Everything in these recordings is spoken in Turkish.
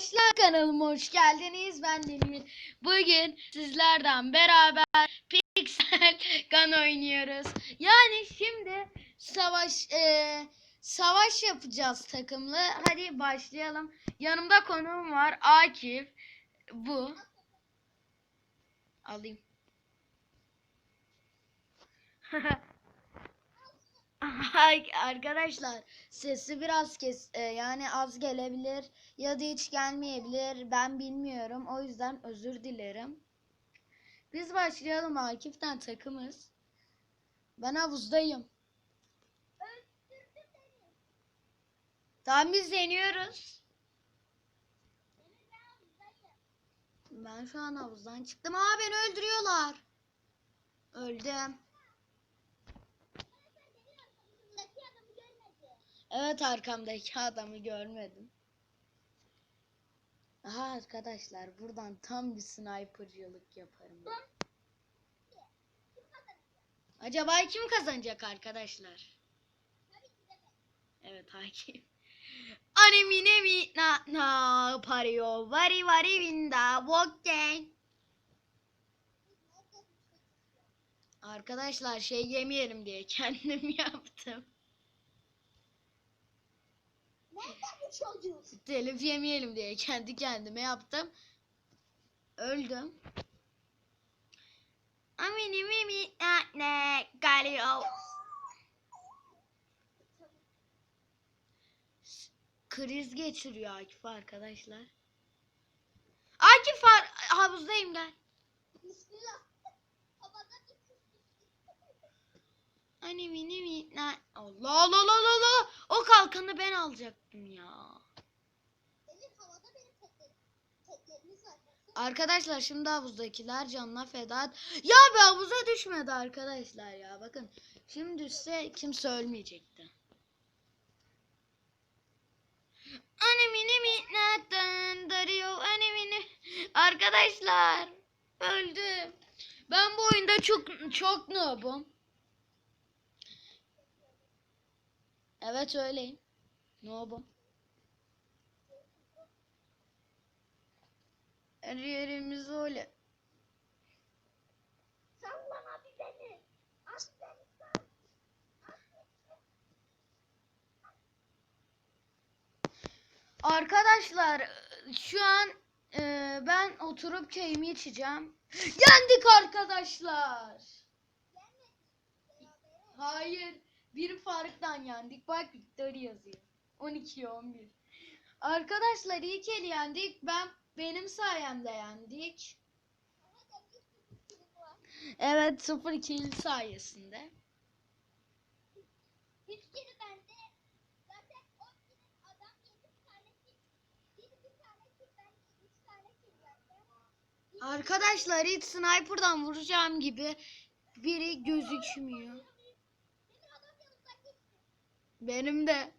Arkadaşlar kanalıma hoş geldiniz. Ben Demir. Bugün sizlerden beraber Pixel Gun oynuyoruz. Yani şimdi savaş e, savaş yapacağız takımlı. Hadi başlayalım. Yanımda konuğum var. Akif. Bu. Alayım. Arkadaşlar sesi biraz kes e, yani az gelebilir ya da hiç gelmeyebilir ben bilmiyorum o yüzden özür dilerim. Biz başlayalım Akif'ten takımız. Ben havuzdayım. Tamam biz deniyoruz. Ben şu an havuzdan çıktım. Aa beni öldürüyorlar. Öldüm. Evet arkamdaki adamı görmedim. Aha arkadaşlar buradan tam bir snipercılık yaparım ben. Acaba kim kazanacak arkadaşlar? Evet hakim. Anemi mi na na pario vari vari vinda walking. Arkadaşlar şey yemeyelim diye kendim yaptım. Nerede bu çocuk? Telif yemeyelim diye kendi kendime yaptım. Öldüm. Amini mimi ne geliyor. Kriz geçiriyor Akif arkadaşlar. Akif havuzdayım gel. Bismillah. Anne mini mi na Allah Allah Allah Allah. O kalkanı ben alacaktım ya. Arkadaşlar şimdi havuzdakiler canına feda. et- Ya be havuza düşmedi arkadaşlar ya. Bakın şimdi düşse kimse ölmeyecekti. Anemini mi nereden darıyor anemini. Arkadaşlar öldüm. Ben bu oyunda çok çok noobum. Evet öyleyim. Noobum. Her yerimiz öyle. Sallama bir beni. Aç beni. Arkadaşlar şu an e, ben oturup çayımı içeceğim. Yendik arkadaşlar. Hayır. Bir farktan yendik. Bak Victory yazıyor. 12 11. Arkadaşlar ilk el yendik. Ben benim sayemde yendik. Evet 0 kill sayesinde. Üç kere bende. Zaten on kere adam yedi tane kil. Bir bir tane kil ben üç tane kil bende. Arkadaşlar hiç sniper'dan vuracağım gibi biri gözükmüyor. Benim adam yanımdan geçti. Benim de.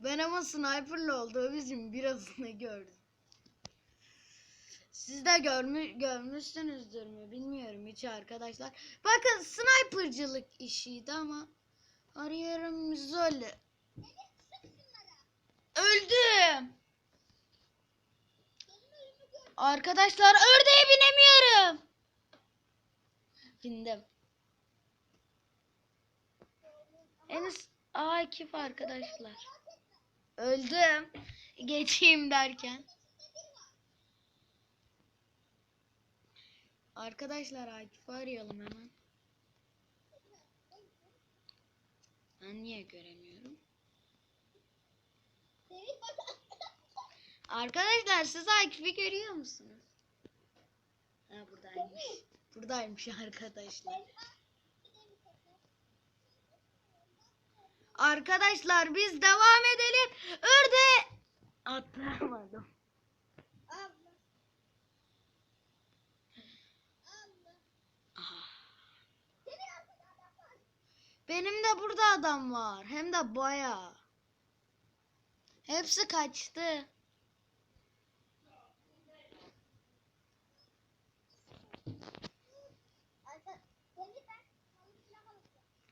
Ben ama sniper'lı olduğu bizim birazını gördüm. Siz de görmü görmüşsünüzdür mü bilmiyorum hiç arkadaşlar. Bakın sniper'cılık işiydi ama arıyorum şunlara. Öldüm. Arkadaşlar ördeğe binemiyorum. Bindim. Enes Akif arkadaşlar. Öldüm. Geçeyim derken. Arkadaşlar Akif'i arayalım hemen. Ben niye göremiyorum? Arkadaşlar siz Akif'i görüyor musunuz? Ha buradaymış. Buradaymış arkadaşlar. Arkadaşlar biz devam edelim. Örde var. Benim de burada adam var. Hem de bayağı. Hepsi kaçtı.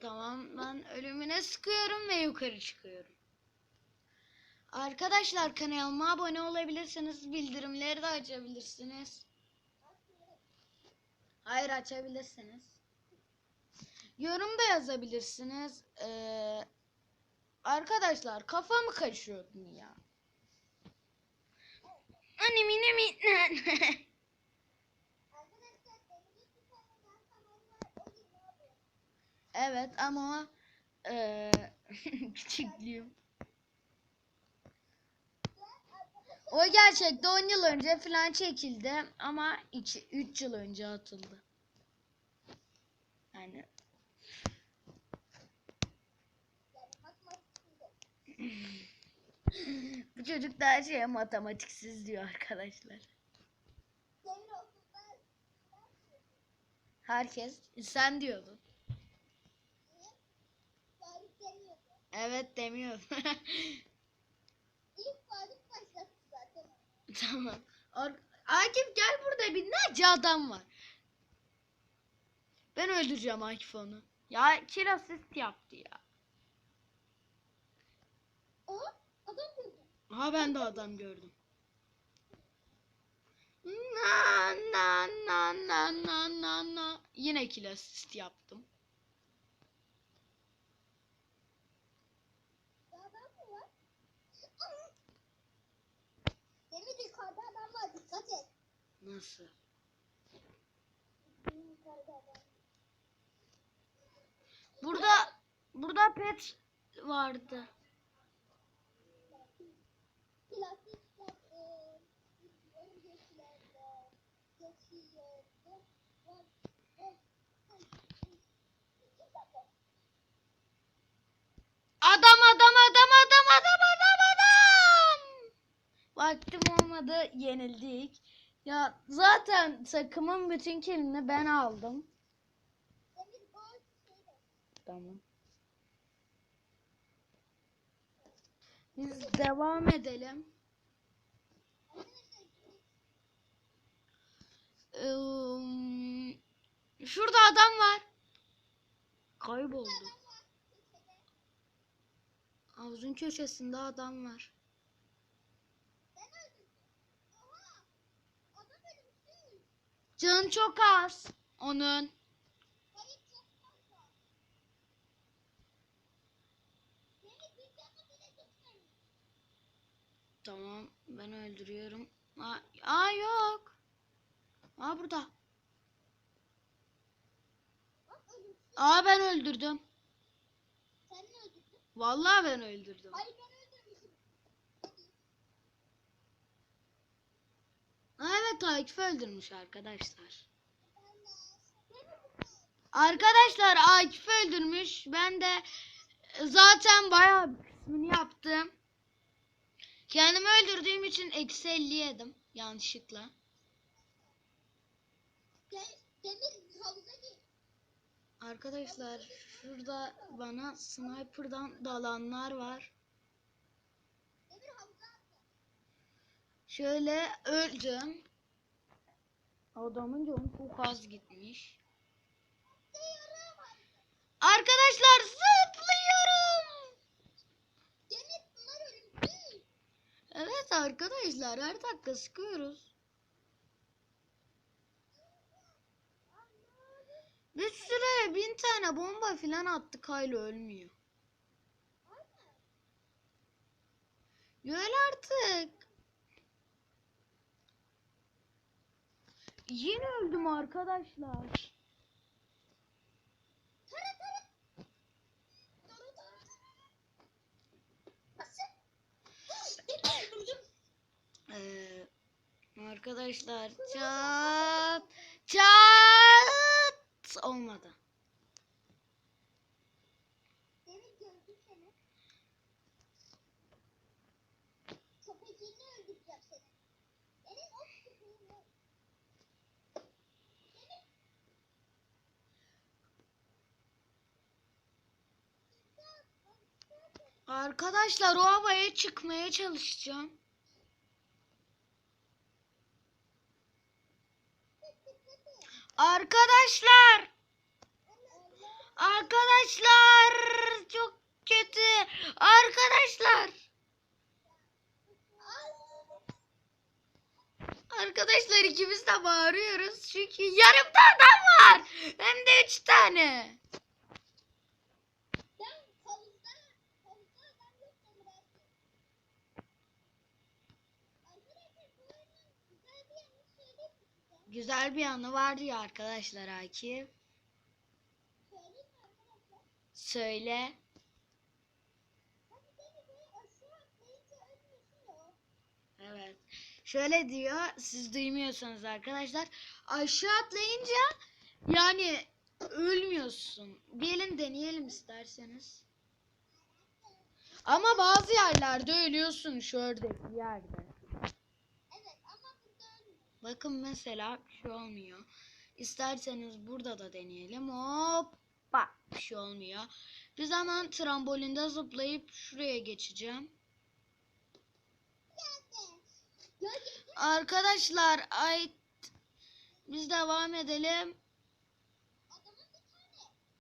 Tamam ben ölümüne sıkıyorum ve yukarı çıkıyorum. Arkadaşlar kanalıma abone olabilirsiniz. Bildirimleri de açabilirsiniz. Hayır açabilirsiniz. Yorum da yazabilirsiniz. Ee, arkadaşlar kafamı kaşıyordum ya. Annemine mi? Arkadaşlar benim bir tane yan kanal var. O yine abi. Evet ama ee, küçüklüğüm. O gerçekte 10 yıl önce falan çekildi ama 3 yıl önce atıldı. Yani bu çocuk da her şeye matematiksiz diyor arkadaşlar. Herkes sen diyordun. Niye? Faruk demiyordu. Evet demiyor. İlk Faruk başlattı zaten. tamam. Ar- Akif gel burada binlerce adam var. Ben öldüreceğim Akif onu. Ya kill asist yaptı ya. Aha adam gördüm. Aha ben de adam gördüm. Na na na na na na na. Yine kill asist yaptım. Ya adam mı var? Aha! Demir yukarıda adam var Nasıl? Burada burada pet vardı. Plastikler eee öncekilerde geçiyordu. Var. Var. Adam adam adam adam adam adam adam. Olmadı yenildik. Ya zaten takımın bütün killini ben aldım. Tamam. Biz devam edelim. Ee, şurada adam var. Kayboldu. Havuzun köşesinde adam var. Ben öldürdüm. Oha. Adam ölümsüz. Canı çok az. Onun. Tamam ben öldürüyorum. Aa, aa yok. Aa burada. Aa ben öldürdüm. Sen mi öldürdün? Vallahi ben öldürdüm. Hayır ben öldürmüşüm. Akif öldürmüş arkadaşlar. Arkadaşlar Akif öldürmüş. Ben de zaten bayağı kısmını yaptım. Kendimi öldürdüğüm için eksi 50 yedim yanlışlıkla. Arkadaşlar şurada bana sniper'dan dalanlar var. Şöyle öldüm. Adamın canı çok az gitmiş. Arkadaşlar zıplıyorum. Evet arkadaşlar her dakika sıkıyoruz. Bir süreye bin tane bomba filan attık hala ölmüyor. Öl artık. Yine öldüm arkadaşlar. Ee, arkadaşlar çat çat olmadı. Arkadaşlar o havaya çıkmaya çalışacağım. Arkadaşlar. Arkadaşlar çok kötü. Arkadaşlar. Arkadaşlar ikimiz de bağırıyoruz çünkü yarımda adam var. Hem de üç tane. Güzel bir anı var diyor arkadaşlar Akif. Söyle. Ya. Evet. Şöyle diyor. Siz duymuyorsanız arkadaşlar. Aşağı atlayınca yani ölmüyorsun. Bir elin deneyelim isterseniz. Ama bazı yerlerde ölüyorsun şuradaki yerde. Evet ama burada ölmüyor. Bakın mesela bir şey olmuyor. İsterseniz burada da deneyelim. Hoppa bir şey olmuyor. Biz hemen trambolinde zıplayıp şuraya geçeceğim. Arkadaşlar ay biz devam edelim.